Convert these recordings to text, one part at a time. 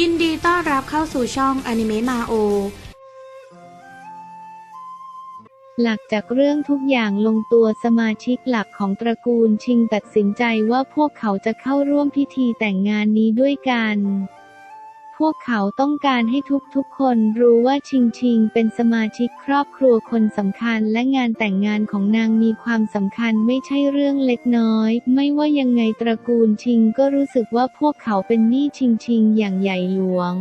ยินดีต้อนรับเข้าสู่ช่องอนิเมะมาโอ หลักจากเรื่องทุกอย่างลงตัวสมาชิกหลักของตระกูลชิงตัดสินใจว่าพวกเขาจะเข้าร่วมพิธีแต่งงานนี้ด้วยกัน พวกเขาต้องการให้ทุกๆ คนรู้ว่าชิงชิงเป็นสมาชิกครอบครัวคนสำคัญและงานแต่งงานของนางมีความสำคัญไม่ใช่เรื่องเล็กน้อย ไม่ว่ายังไงตระกูลชิงก็รู้สึกว่าพวกเขาเป็นหนี้ชิงชิงอย่างใหญ่หลวง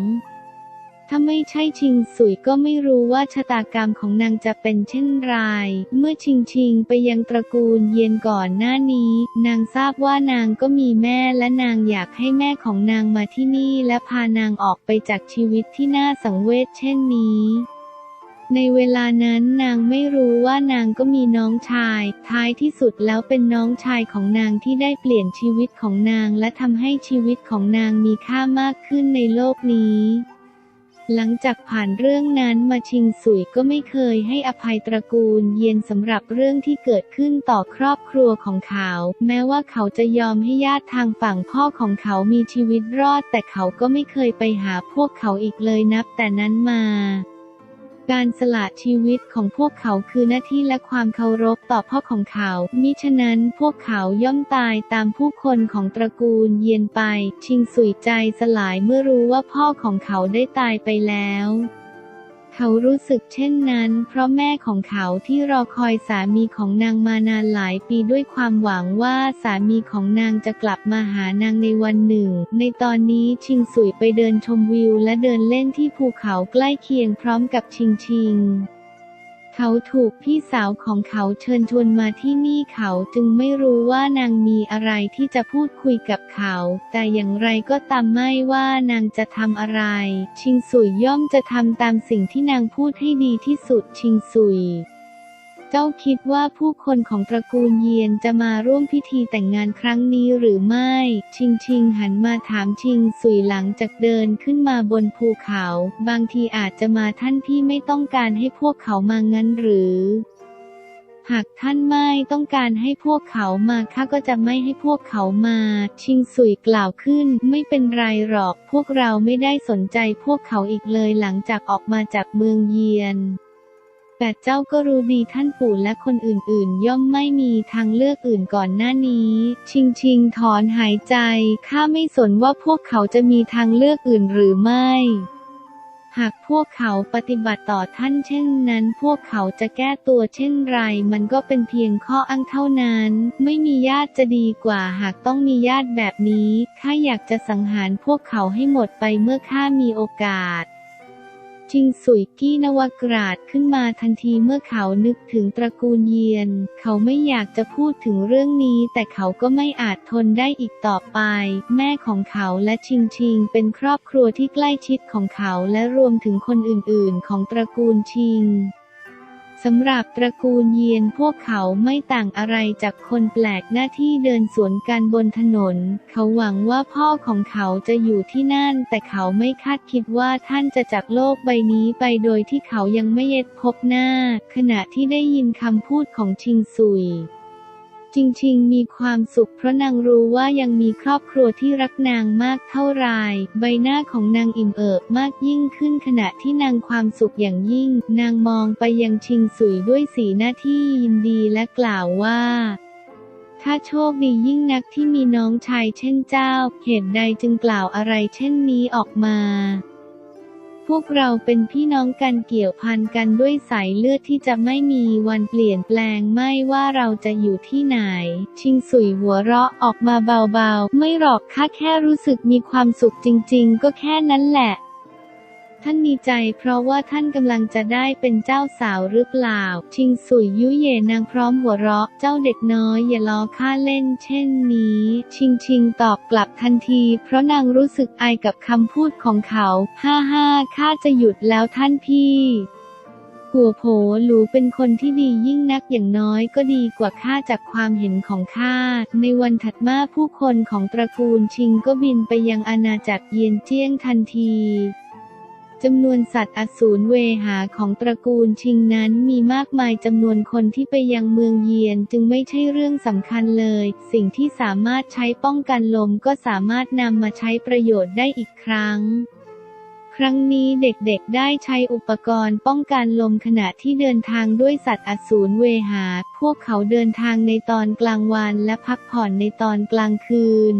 ถ้าไม่ใช่ชิงสุยก็ไม่รู้ว่าชะตากรรมของนางจะเป็นเช่นไร เมื่อชิงชิงไปยังตระกูลเย็นก่อนหน้านี้ นางทราบว่านางก็มีแม่และนางอยากให้แม่ของนางมาที่นี่และพานางออกไปจากชีวิตที่น่าสังเวชเช่นนี้ในเวลานั้นนางไม่รู้ว่านางก็มีน้องชาย ท้ายที่สุดแล้วเป็นน้องชายของนางที่ได้เปลี่ยนชีวิตของนางและทำให้ชีวิตของนางมีค่ามากขึ้นในโลกนี้ หลังจากผ่านเรื่องนั้นมาชิงสุยก็ไม่เคยให้อภัยตระกูลเย็นสำหรับเรื่องที่เกิดขึ้นต่อครอบครัวของเขา แม้ว่าเขาจะยอมให้ญาติทางฝั่งพ่อของเขามีชีวิตรอด แต่เขาก็ไม่เคยไปหาพวกเขาอีกเลยนับแต่นั้นมา การสละชีวิตของพวกเขาคือหน้าที่และความเคารพต่อพ่อของเขา มิฉะนั้นพวกเขาย่อมตายตามผู้คนของตระกูลเยียนไป ชิงสุยใจสลายเมื่อรู้ว่าพ่อของเขาได้ตายไปแล้ว เขารู้สึกเช่นนั้น เพราะแม่ของเขาที่รอคอยสามีของนางมานานหลายปีด้วยความหวังว่าสามีของนางจะกลับมาหานางในวันหนึ่ง ในตอนนี้ชิงสุยไปเดินชมวิวและเดินเล่นที่ภูเขาใกล้เคียงพร้อมกับชิงชิง เขาถูกพี่สาวของเขาเชิญชวนมาที่นี่เขาจึงไม่รู้ว่านางมีอะไรที่จะพูดคุยกับเขา แต่อย่างไรก็ตามไม่ว่านางจะทำอะไร ชิงสุยย่อมจะทำตามสิ่งที่นางพูดให้ดีที่สุดชิงสุย จ้าคิดว่าผู้คนของตระกูลเยียนจะมาร่วมพิธีแต่งงานครั้งนี้หรือไม่ ชิงชิงหันมาถามชิงสุยหลังจากเดินขึ้นมาบนภูเขา บางทีอาจจะมาท่านพี่ไม่ต้องการให้พวกเขามางั้นหรือ หากท่านไม่ต้องการให้พวกเขามาข้าก็จะไม่ให้พวกเขามา ชิงสุยกล่าวขึ้น ไม่เป็นไรหรอก พวกเราไม่ได้สนใจพวกเขาอีกเลยหลังจากออกมาจากเมืองเยียน แต่เจ้าก็รู้ดีท่านปู่และคนอื่นๆ ย่อมไม่มีทางเลือกอื่นก่อนหน้านี้ ชิงชิงถอนหายใจ ข้าไม่สนว่าพวกเขาจะมีทางเลือกอื่นหรือไม่ หากพวกเขาปฏิบัติต่อท่านเช่นนั้น พวกเขาจะแก้ตัวเช่นไร มันก็เป็นเพียงข้ออ้างเท่านั้น ไม่มีญาติจะดีกว่าหากต้องมีญาติแบบนี้ ข้าอยากจะสังหารพวกเขาให้หมดไปเมื่อข้ามีโอกาส ชิงสุยกี้นวกราดขึ้นมาทันทีเมื่อเขานึกถึงตระกูลเยียน เขาไม่อยากจะพูดถึงเรื่องนี้ แต่เขาก็ไม่อาจทนได้อีกต่อไป แม่ของเขาและชิงชิง เป็นครอบครัวที่ใกล้ชิดของเขาและรวมถึงคนอื่นๆ ของตระกูลชิง สำหรับตระกูลเยียนพวกเขาไม่ต่างอะไรจากคนแปลกหน้าที่เดินสวนกันบนถนน เขาหวังว่าพ่อของเขาจะอยู่ที่นั่น แต่เขาไม่คาดคิดว่าท่านจะจากโลกใบนี้ไปโดยที่เขายังไม่เย็ดพบหน้า ขณะที่ได้ยินคำพูดของชิงซุย จริงๆ มีความสุขเพราะนางรู้ว่ายังมีครอบครัวที่รักนางมากเท่าไรใบหน้าของนางอิ่มเอิบมากยิ่งขึ้นขณะที่นางความสุขอย่างยิ่ง นางมองไปยังชิงสุยด้วยสีหน้าที่ยินดีและกล่าวว่าถ้าโชคดียิ่งนักที่มีน้องชายเช่นเจ้า เหตุใดจึงกล่าวอะไรเช่นนี้ออกมา พวกเราเป็นพี่น้องกันเกี่ยวพันกันด้วยสายเลือดที่จะไม่มีวันเปลี่ยนแปลงไม่ว่าเราจะอยู่ที่ไหน ชิงสุยหัวเราะออกมาเบาๆ ไม่หรอกค่ะแค่รู้สึกมีความสุขจริงๆ ก็แค่นั้นแหละ ท่านมีใจเพราะว่าท่านกำลังจะได้เป็นเจ้าสาวหรือเปล่า ชิงสุยยุเยนางพร้อมหัวเราะ เจ้าเด็กน้อยอย่าล้อข้าเล่นเช่นนี้ ชิงชิงตอบกลับทันที เพราะนางรู้สึกอายกับคำพูดของเขา ฮ่าฮ่าข้าจะหยุดแล้วท่านพี่กัวโผหลูเป็นคนที่ดียิ่งนักอย่างน้อยก็ดีกว่าข้าจากความเห็นของข้า ในวันถัดมาผู้คนของตระกูลชิงก็บินไปยังอาณาจักรเยียนเจี้ยงทันที จำนวนสัตว์อสูรเวหาของตระกูลชิงนั้นมีมากมายจำนวนคนที่ไปยังเมืองเยียนจึงไม่ใช่เรื่องสำคัญเลย สิ่งที่สามารถใช้ป้องกันลมก็สามารถนำมาใช้ประโยชน์ได้อีกครั้ง ครั้งนี้เด็กๆได้ใช้อุปกรณ์ป้องกันลมขณะที่เดินทางด้วยสัตว์อสูรเวหา พวกเขาเดินทางในตอนกลางวันและพักผ่อนในตอนกลางคืน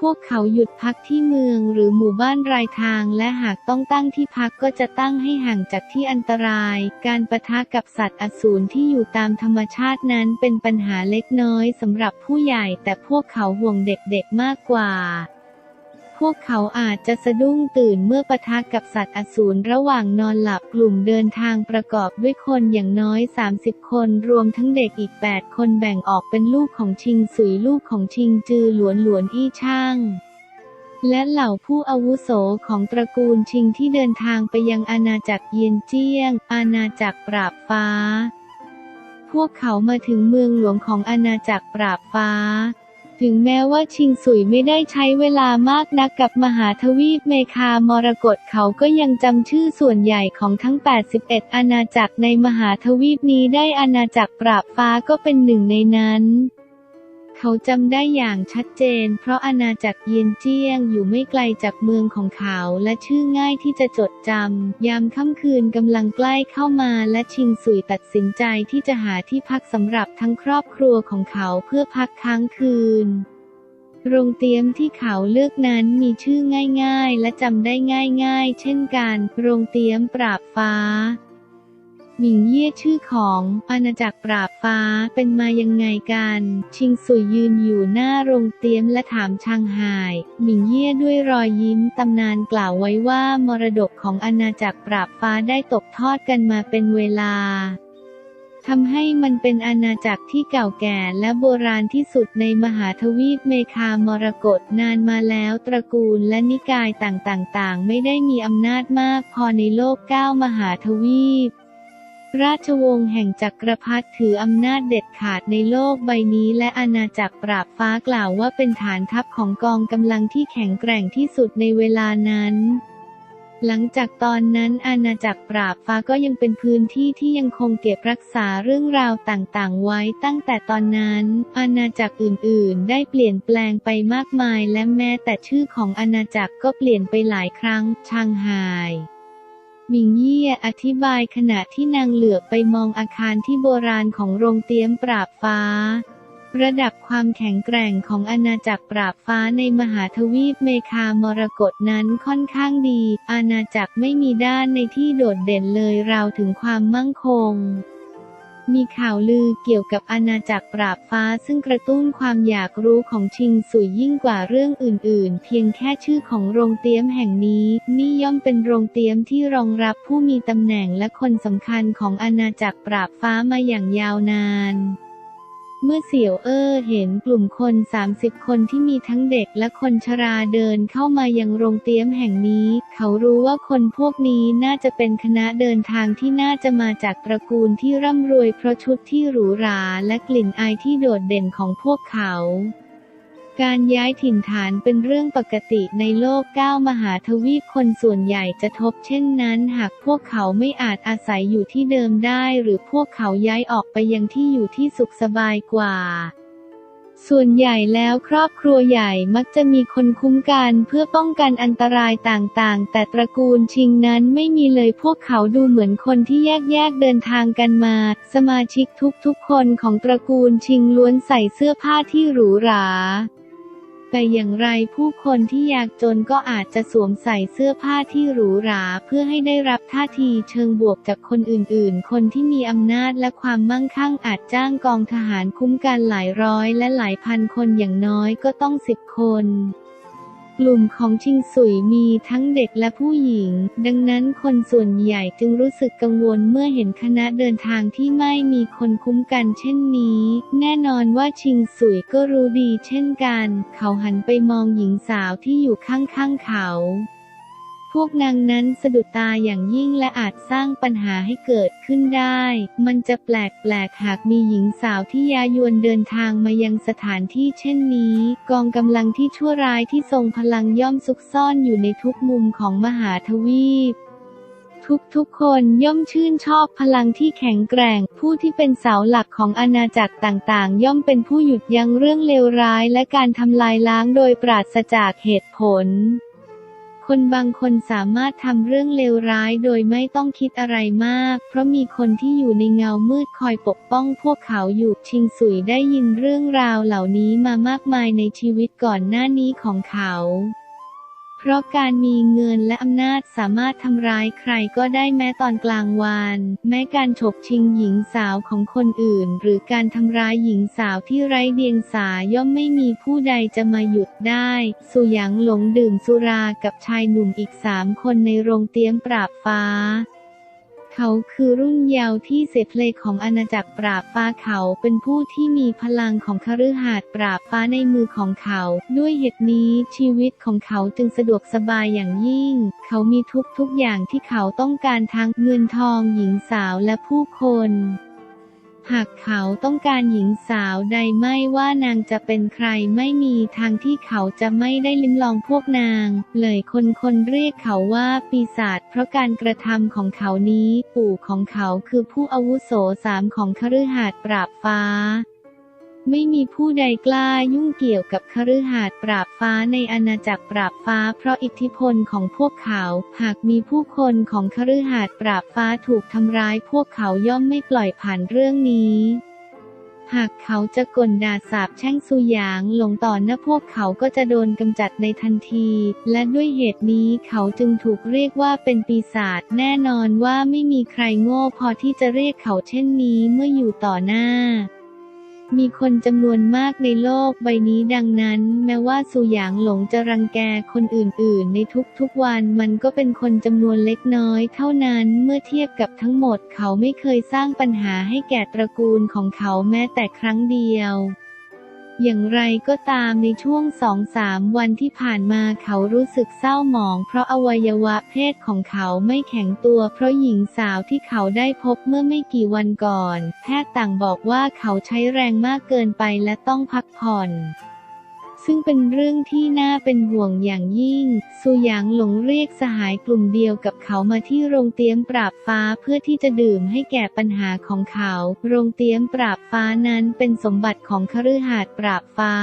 พวกเขาหยุดพักที่เมืองหรือหมู่บ้านรายทางและหากต้องตั้งที่พักก็จะตั้งให้ห่างจากที่อันตราย การประทะกับสัตว์อสูรที่อยู่ตามธรรมชาตินั้นเป็นปัญหาเล็กน้อยสำหรับผู้ใหญ่แต่พวกเขาห่วงเด็กๆมากกว่า พวกเขาอาจจะสะดุ้งตื่นเมื่อปะทะกับสัตว์อสูรระหว่างนอนหลับกลุ่มเดินทางประกอบด้วยคนอย่างน้อย 30 คนรวมทั้งเด็กอีก 8 คนแบ่งออกเป็นลูกของชิงสุยลูกของชิงจือหลวนหลวนอี้ช่างและเหล่าผู้อาวุโสของตระกูลชิงที่เดินทางไปยังอาณาจักรเยียนเจี้ยง อาณาจักรปราบฟ้า พวกเขามาถึงเมืองหลวงของอาณาจักรปราบฟ้า ถึงแม้ว่าชิงสุยไม่ได้ใช้เวลามากนักกับมหาทวีปเมคามรกตเขาก็ยังจำชื่อส่วนใหญ่ของทั้ง 81 อาณาจักรในมหาทวีปนี้ได้อาณาจักรปราบฟ้าก็เป็นหนึ่งในนั้น เขาจำได้อย่างชัดเจน เพราะอาณาจักรเยียนเจี้ยงอยู่ไม่ไกลจากเมืองของเขา และชื่อง่ายที่จะจดจำ ยามค่ำคืนกำลังใกล้เข้ามาและชิงสุยตัดสินใจที่จะหาที่พักสำหรับทั้งครอบครัวของเขาเพื่อพักค้างคืนโรงเตรียมที่เขาเลือกนั้นมีชื่อง่ายๆ และจำได้ง่ายๆ เช่นกัน โรงเตรียมปราบฟ้า หมิงเย่ชื่อของอาณาจักรปราบฟ้าเป็นมายังไงกัน ชิงสุยยืนอยู่หน้าโรงเตรียมและถามชางหาย หมิงเย่ด้วยรอยยิ้มตำนานกล่าวไว้ว่ามรดกของอาณาจักรปราบฟ้าได้ตกทอดกันมาเป็นเวลาทำให้มันเป็นอาณาจักรที่เก่าแก่และโบราณที่สุดในมหาทวีปเมคามรกตนานมาแล้วตระกูลและนิกายต่างๆ ไม่ได้มีอำนาจมากพอในโลกเก้ามหาทวีป ราชวงศ์แห่งจักรพรรดิถืออำนาจเด็ดขาดในโลกใบนี้ และอาณาจักรปราบฟ้ากล่าวว่าเป็นฐานทัพของกองกำลังที่แข็งแกร่งที่สุดในเวลานั้น หลังจากตอนนั้นอาณาจักรปราบฟ้าก็ยังเป็นพื้นที่ที่ยังคงเก็บรักษาเรื่องราวต่างๆ ไว้ตั้งแต่ตอนนั้น อาณาจักรอื่น ๆ ได้เปลี่ยนแปลงไปมากมาย และแม้แต่ชื่อของอาณาจักรก็เปลี่ยนไปหลายครั้งชางไฮ หมิงเยี่ยอธิบายขณะที่นางเหลือบไปมองอาคารที่โบราณของโรงเตี๊ยมปราบฟ้า ระดับความแข็งแกร่งของอาณาจักรปราบฟ้าในมหาทวีปเมคามรกตนั้นค่อนข้างดี อาณาจักรไม่มีด้านในที่โดดเด่นเลยราวถึงความมั่งคง มีข่าวลือเกี่ยวกับอาณาจักรปราบฟ้าซึ่งกระตุ้นความอยากรู้ของชิงสุยยิ่งกว่าเรื่องอื่น ๆ เพียงแค่ชื่อของโรงเตรียมแห่งนี้ นี่ย่อมเป็นโรงเตรียมที่รองรับผู้มีตำแหน่งและคนสำคัญของอาณาจักรปราบฟ้ามาอย่างยาวนาน เมื่อเสี่ยวเอ้อเห็นกลุ่มคน 30 คนที่มีทั้งเด็กและคนชราเดินเข้ามายังโรงเตี๊ยมแห่งนี้ เขารู้ว่าคนพวกนี้น่าจะเป็นคณะเดินทางที่น่าจะมาจากตระกูลที่ร่ำรวยเพราะชุดที่หรูหราและกลิ่นอายที่โดดเด่นของพวกเขา การย้ายถิ่นฐานเป็นเรื่องปกติในโลกเก้ามหาทวีปคนส่วนใหญ่จะทบเช่นนั้น หากพวกเขาไม่อาจอาศัยอยู่ที่เดิมได้ หรือพวกเขาย้ายออกไปยังที่อยู่ที่สุขสบายกว่าส่วนใหญ่แล้วครอบครัวใหญ่มักจะมีคนคุ้มกันเพื่อป้องกันอันตรายต่างๆ แต่ตระกูลชิงนั้นไม่มีเลยพวกเขาดูเหมือนคนที่แยกๆเดินทางกันมา สมาชิกทุกๆคนของตระกูลชิงล้วนใส่เสื้อผ้าที่หรูหรา แต่อย่างไรผู้คนที่ยากจนก็อาจจะสวมใส่เสื้อผ้าที่หรูหรา เพื่อให้ได้รับท่าทีเชิงบวกจากคนอื่นๆ คนที่มีอำนาจและความมั่งคั่งอาจจ้างกองทหารคุ้มกันหลายร้อยและหลายพันคนอย่างน้อยก็ต้องสิบคน ลุ่มของชิงสุยมีทั้งเด็กและผู้หญิง ดังนั้นคนส่วนใหญ่จึงรู้สึกกังวลเมื่อเห็นคณะเดินทางที่ไม่มีคนคุ้มกันเช่นนี้ แน่นอนว่าชิงสุยก็รู้ดีเช่นกัน เขาหันไปมองหญิงสาวที่อยู่ข้างๆเขา พวกนางนั้นสะดุดตาอย่างยิ่งและอาจสร้างปัญหาให้เกิดขึ้นได้ มันจะแปลกๆหากมีหญิงสาวที่ยายวนเดินทางมายังสถานที่เช่นนี้ กองกำลังที่ชั่วร้ายที่ทรงพลังย่อมซุกซ่อนอยู่ในทุกมุมของมหาทวีปทุกๆ คนย่อมชื่นชอบพลังที่แข็งแกร่ง ผู้ที่เป็นเสาหลักของอาณาจักรต่างๆ ย่อมเป็นผู้หยุดยั้งเรื่องเลวร้ายและการทำลายล้างโดยปราศจากเหตุผล คนบางคนสามารถทำเรื่องเลวร้ายโดยไม่ต้องคิดอะไรมาก เพราะมีคนที่อยู่ในเงามืดคอยปกป้องพวกเขาอยู่ ชิงสุยได้ยินเรื่องราวเหล่านี้มามากมายในชีวิตก่อนหน้านี้ของเขา เพราะการมีเงินและอำนาจสามารถทำร้ายใครก็ได้แม้ตอนกลางวัน แม้การฉกชิงหญิงสาวของคนอื่น หรือการทำร้ายหญิงสาวที่ไร้เดียงสาย่อมไม่มีผู้ใดจะมาหยุดได้ สุหยางหลงดื่มสุรากับชายหนุ่มอีกสามคนในโรงเตี๊ยมปราบฟ้า เขาคือรุ่นเยาว์ที่เสเพลของอาณาจักรปราบฟ้าเขาเป็นผู้ที่มีพลังของคฤหาสน์ปราบฟ้าในมือของเขา ด้วยเหตุนี้ชีวิตของเขาจึงสะดวกสบายอย่างยิ่ง เขามีทุกทุกๆอย่างที่เขาต้องการทั้งเงินทองหญิงสาวและผู้คน หากเขาต้องการหญิงสาวใดไม่ว่านางจะเป็นใครไม่มีทางที่เขาจะไม่ได้ลิ้มลองพวกนาง เลยคนคนเรียกเขาว่าปีศาจเพราะการกระทำของเขานี้ ปู่ของเขาคือผู้อาวุโสสามของคฤหาสน์ปราบฟ้า ไม่มีผู้ใดกล้ายุ่งเกี่ยวกับคฤหาสน์ปราบฟ้าในอาณาจักรปราบฟ้า เพราะอิทธิพลของพวกเขา หากมีผู้คนของคฤหาสน์ปราบฟ้าถูกทำร้ายพวกเขาย่อมไม่ปล่อยผ่านเรื่องนี้หากเขาจะกลด่าสาบแช่งสุยางหลงต่อหน้าพวกเขาก็จะโดนกำจัดในทันที และด้วยเหตุนี้เขาจึงถูกเรียกว่าเป็นปีศาจแน่นอนว่าไม่มีใครโง่พอที่จะเรียกเขาเช่นนี้เมื่ออยู่ต่อหน้า มีคนจำนวนมากในโลกใบนี้ดังนั้น แม้ว่าสุหยางหลงจะรังแกคนอื่นๆ ในทุกๆวันมันก็เป็นคนจำนวนเล็กน้อยเท่านั้นเมื่อเทียบกับทั้งหมดเขาไม่เคยสร้างปัญหาให้แก่ตระกูลของเขาแม้แต่ครั้งเดียว อย่างไรก็ตามในช่วงสองสามวันที่ผ่านมาเขารู้สึกเศร้าหมอง เพราะอวัยวะเพศของเขาไม่แข็งตัว เพราะหญิงสาวที่เขาได้พบเมื่อไม่กี่วันก่อน แพทย์ต่างบอกว่าเขาใช้แรงมากเกินไปและต้องพักผ่อน ซึ่งเป็นเรื่องที่น่าเป็นห่วงอย่างยิ่ง สุหยางหลงเรียกสหายกลุ่มเดียวกับเขามาที่โรงเตี๊ยมปราบฟ้าเพื่อที่จะดื่มให้แก่ปัญหาของเขา โรงเตี๊ยมปราบฟ้านั้นเป็นสมบัติของคฤหาสน์ปราบฟ้า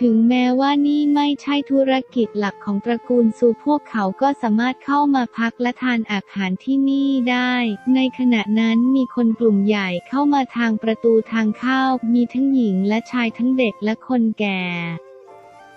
ถึงแม้ว่านี่ไม่ใช่ธุรกิจหลักของตระกูลซูพวกเขาก็สามารถเข้ามาพักและทานอาหารที่นี่ได้ ในขณะนั้นมีคนกลุ่มใหญ่เข้ามาทางประตูทางเข้า มีทั้งหญิงและชายทั้งเด็กและคนแก่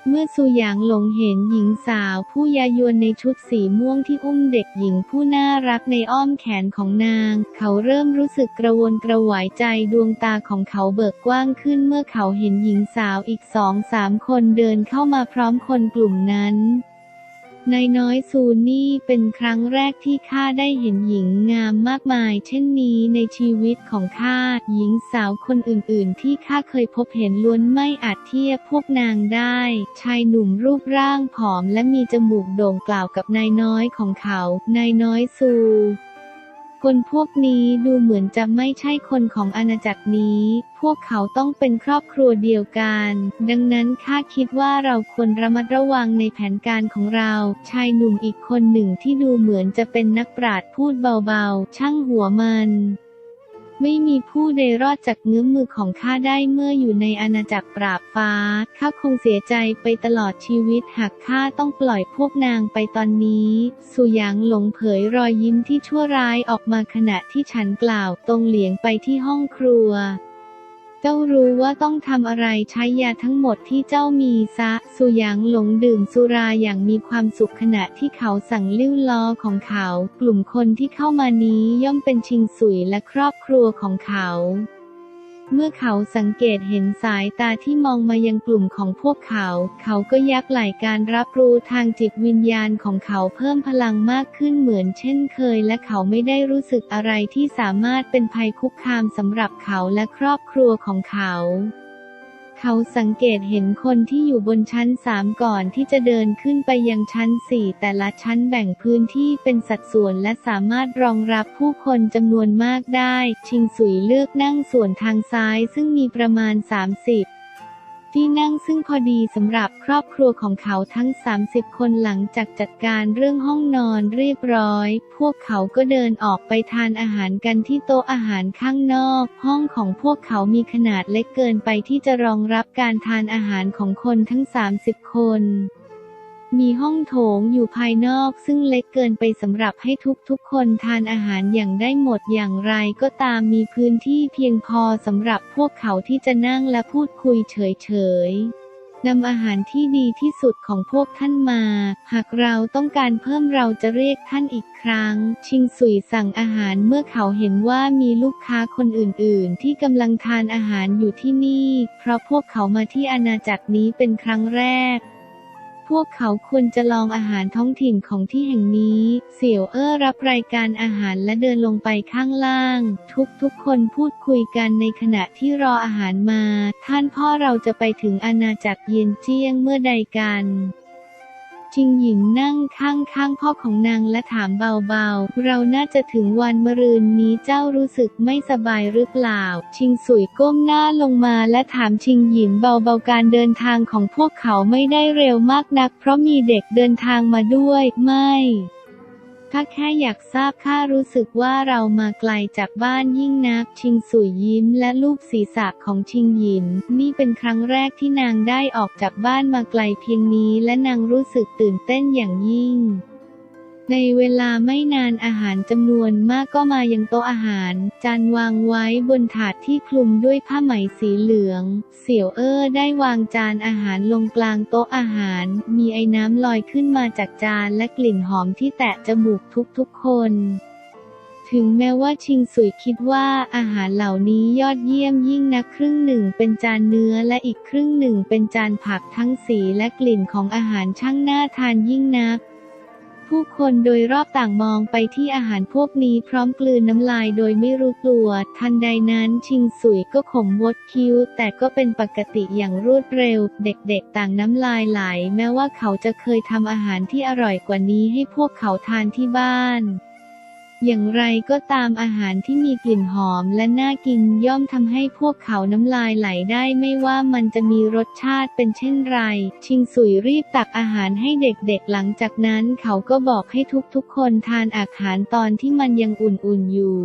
เมื่อสุหยางหลงเห็นหญิงสาวผู้ยายวนในชุดสีม่วงที่อุ้มเด็กหญิงผู้น่ารักในอ้อมแขนของนาง เขาเริ่มรู้สึกกระวนกระวายใจดวงตาของเขาเบิกกว้างขึ้นเมื่อเขาเห็นหญิงสาวอีกสองสามคนเดินเข้ามาพร้อมคนกลุ่มนั้น นายน้อยซูนี่เป็นครั้งแรกที่ข้าได้เห็นหญิงงามมากมาย เช่นนี้ในชีวิตของข้าหญิงสาวคนอื่นๆ ที่ข้าเคยพบเห็นล้วนไม่อาจเทียบพวกนางได้ ชายหนุ่มรูปร่างผอมและมีจมูกโด่งกล่าวกับนายน้อยของเขา นายน้อยซู คนพวกนี้ดูเหมือนจะไม่ใช่คนของอาณาจักรนี้ พวกเขาต้องเป็นครอบครัวเดียวกัน ดังนั้นข้าคิดว่าเราควรระมัดระวังในแผนการของเรา ชายหนุ่มอีกคนหนึ่งที่ดูเหมือนจะเป็นนักปราชญ์พูดเบาๆ ช่างหัวมัน ไม่มีผู้ใดรอดจากเงื้อมือของข้าได้เมื่ออยู่ในอาณาจักรปราบฟ้า ข้าคงเสียใจไปตลอดชีวิตหากข้าต้องปล่อยพวกนางไปตอนนี้ สุยางหลงเผยรอยยิ้มที่ชั่วร้ายออกมาขณะที่ฉันกล่าวตรงเหลียงไปที่ห้องครัว จ้ารู้ว่าต้องทำอะไรใช้ยาทั้งหมดที่เจ้ามีซะ สุยางหลงดื่มสุราอย่างมีความสุขขณะที่เขาสั่งลิ้วล้อของเขา กลุ่มคนที่เข้ามานี้ย่อมเป็นชิงสุยและครอบครัวของเขา เมื่อเขาสังเกตเห็นสายตาที่มองมายังกลุ่มของพวกเขา เขาก็ยักไหลการรับรู้ทางจิตวิญญาณของเขาเพิ่มพลังมากขึ้นเหมือนเช่นเคย และเขาไม่ได้รู้สึกอะไรที่สามารถเป็นภัยคุกคามสำหรับเขาและครอบครัวของเขา เขาสังเกตเห็นคนที่อยู่บนชั้นสามก่อนที่จะเดินขึ้นไปยังชั้นสี่แต่ละชั้นแบ่งพื้นที่เป็นสัดส่วนและสามารถรองรับผู้คนจำนวนมากได้ ชิงสุยเลือกนั่งส่วนทางซ้ายซึ่งมีประมาณ 30 ที่นั่งซึ่งพอดีสำหรับครอบครัวของเขาทั้ง 30 คนหลังจากจัดการเรื่องห้องนอนเรียบร้อย พวกเขาก็เดินออกไปทานอาหารกันที่โต๊ะอาหารข้างนอก ห้องของพวกเขามีขนาดเล็กเกินไปที่จะรองรับการทานอาหารของคนทั้ง 30 คน มีห้องโถงอยู่ภายนอกซึ่งเล็กเกินไปสำหรับให้ทุกๆคนทานอาหารอย่างได้หมดอย่างไรก็ตามมีพื้นที่เพียงพอสำหรับพวกเขาที่จะนั่งและพูดคุยเฉยๆนำอาหารที่ดีที่สุดของพวกท่านมา หากเราต้องการเพิ่มเราจะเรียกท่านอีกครั้ง ชิงสุยสั่งอาหารเมื่อเขาเห็นว่ามีลูกค้าคนอื่นๆ ที่กำลังทานอาหารอยู่ที่นี่ เพราะพวกเขามาที่อาณาจักรนี้เป็นครั้งแรก พวกเขาควรจะลองอาหารท้องถิ่นของที่แห่งนี้ เสี่ยวเอ้อรับรายการอาหารและเดินลงไปข้างล่าง ทุกๆคนพูดคุยกันในขณะที่รออาหารมา ท่านพ่อเราจะไปถึงอาณาจักรเยียนเจี้ยงเมื่อใดกัน ชิงหญิงนั่งข้างๆพ่อของนางและถามเบาๆ เราน่าจะถึงวันมะรืนนี้เจ้ารู้สึกไม่สบายหรือเปล่า ชิงสุยก้มหน้าลงมาและถามชิงหญิงเบาๆการเดินทางของพวกเขาไม่ได้เร็วมากนัก เพราะมีเด็กเดินทางมาด้วย ไม่ ถ้าแค่อยากทราบข้ารู้สึกว่าเรามาไกลจากบ้านยิ่งนัก ชิงสุยยิ้มและลูบศีรษะของชิงหยิน นี่เป็นครั้งแรกที่นางได้ออกจากบ้านมาไกลเพียงนี้และนางรู้สึกตื่นเต้นอย่างยิ่ง ในเวลาไม่นานอาหารจำนวนมากก็มายังโต๊ะอาหาร จานวางไว้บนถาดที่คลุมด้วยผ้าไหมสีเหลือง เสี่ยวเอ้อได้วางจานอาหารลงกลางโต๊ะอาหาร มีไอ้น้ำลอยขึ้นมาจากจานและกลิ่นหอมที่แตะจมูกทุกๆคนถึงแม้ว่าชิงสุยคิดว่าอาหารเหล่านี้ยอดเยี่ยมยิ่งนักครึ่งหนึ่งเป็นจานเนื้อและอีกครึ่งหนึ่งเป็นจานผักทั้งสีและกลิ่นของอาหารช่างน่าทานยิ่งนัก ผู้คนโดยรอบต่างมองไปที่อาหารพวกนี้พร้อมกลืนน้ำลายโดยไม่รู้ตัว ทันใดนั้นชิงสุยก็ขมวดคิ้ว แต่ก็เป็นปกติอย่างรวดเร็ว เด็กๆต่างน้ำลายไหล แม้ว่าเขาจะเคยทำอาหารที่อร่อยกว่านี้ให้พวกเขาทานที่บ้าน อย่างไรก็ตามอาหารที่มีกลิ่นหอมและน่ากินย่อมทำให้พวกเขาน้ำลายไหลได้ไม่ว่ามันจะมีรสชาติเป็นเช่นไร ชิงสุยรีบตักอาหารให้เด็กๆหลังจากนั้นเขาก็บอกให้ทุกๆคนทานอาหารตอนที่มันยังอุ่นๆอยู่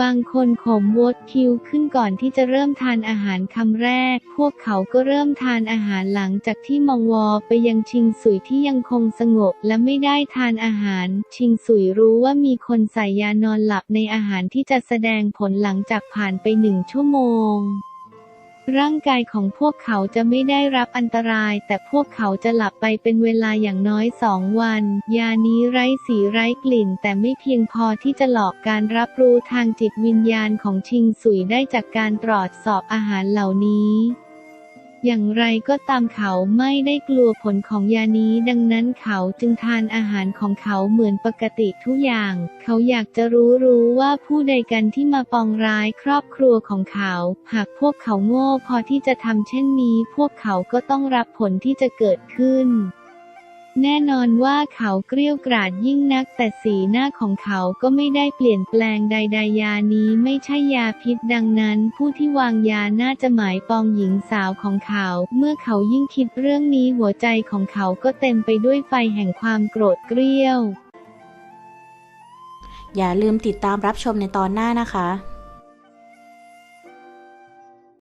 บางคนขมวดคิวขึ้นก่อนที่จะเริ่มทานอาหารคำแรก พวกเขาก็เริ่มทานอาหารหลังจากที่มองวอไปยังชิงสุยที่ยังคงสงบและไม่ได้ทานอาหาร ชิงสุยรู้ว่ามีคนใส่ยานอนหลับในอาหารที่จะแสดงผลหลังจากผ่านไปหนึ่งชั่วโมง ร่างกายของพวกเขาจะไม่ได้รับอันตราย แต่พวกเขาจะหลับไปเป็นเวลาอย่างน้อยสองวัน ยานี้ไร้สีไร้กลิ่น แต่ไม่เพียงพอที่จะหลอกการรับรู้ทางจิตวิญญาณของชิงสุยได้จากการตรวจสอบอาหารเหล่านี้ อย่างไรก็ตามเขาไม่ได้กลัวผลของยานี้ดังนั้นเขาจึงทานอาหารของเขาเหมือนปกติทุกอย่าง เขาอยากจะรู้รู้ว่าผู้ใดกันที่มาปองร้ายครอบครัวของเขา หากพวกเขาโง่พอที่จะทำเช่นนี้ พวกเขาก็ต้องรับผลที่จะเกิดขึ้น แน่นอนว่าเขาเกรี้ยวกราดยิ่งนักแต่สีหน้าของเขาก็ไม่ได้เปลี่ยนแปลงใดๆยานี้ไม่ใช่ยาพิษดังนั้น ผู้ที่วางยาน่าจะหมายปองหญิงสาวของเขา เมื่อเขายิ่งคิดเรื่องนี้หัวใจของเขาก็เต็มไปด้วยไฟแห่งความโกรธเกรี้ยว อย่าลืมติดตามรับชมในตอนหน้านะคะ